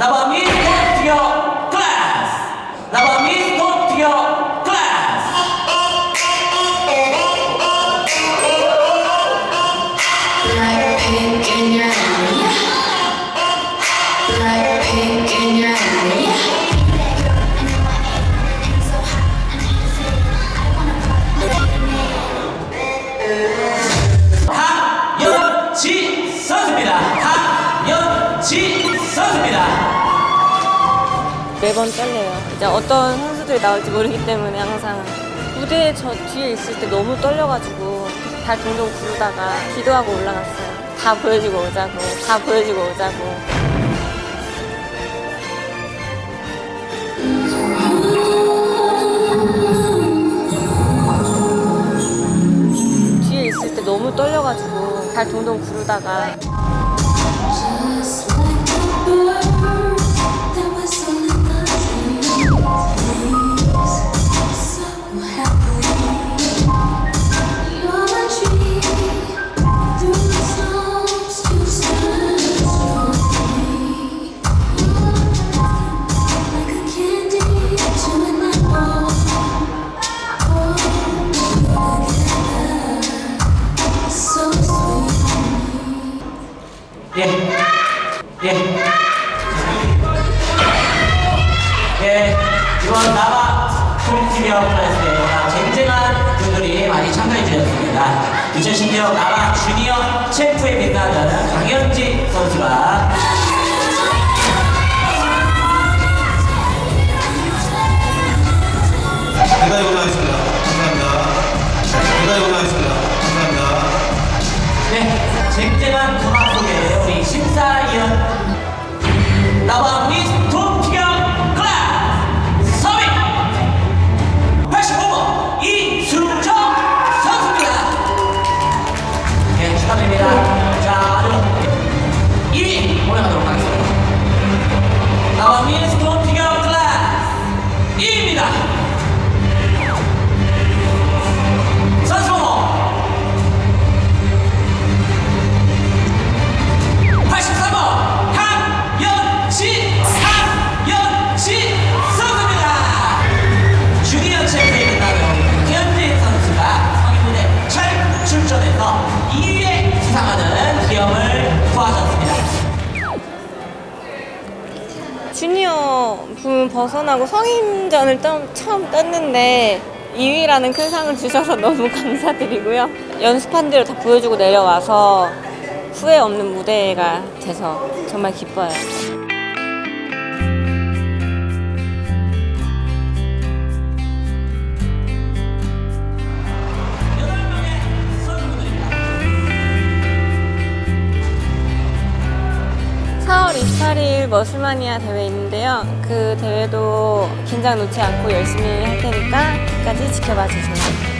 나밤이 콘티어 클래스 나밤이 콘티어 클래스 Blackpink in your area. 강연지 선수입니다. 강연지 선수입니다. 매번 떨려요. 이제 어떤 선수들이 나올지 모르기 때문에 항상 무대 저 뒤에 있을 때 너무 떨려가지고 발 동동 구르다가 기도하고 올라갔어요. 다 보여주고 오자고, 다 보여주고 오자고. 뒤에 있을 때 너무 떨려가지고 발 동동 구르다가 예. 예. 예. 이번 나와 홈티비어 클래스에 쟁쟁한 분들이 많이 참가해 주셨습니다. 2016 나와 주니어 챔프에 빛나는 강현지 선수가 대단히 고생하셨습니다. 감사합니다. 대단히 고생하셨습니다. 감사합니다. 네, 쟁쟁한 우리 심사 부문 벗어나고 성인전을 좀 처음 떴는데 2위라는 큰 상을 주셔서 너무 감사드리고요. 연습한 대로 다 보여주고 내려와서 후회 없는 무대가 돼서 정말 기뻐요. 4월 28일 머슬마니아 대회 있는데요. 그 대회도 긴장 놓지 않고 열심히 할 테니까 끝까지 지켜봐 주세요.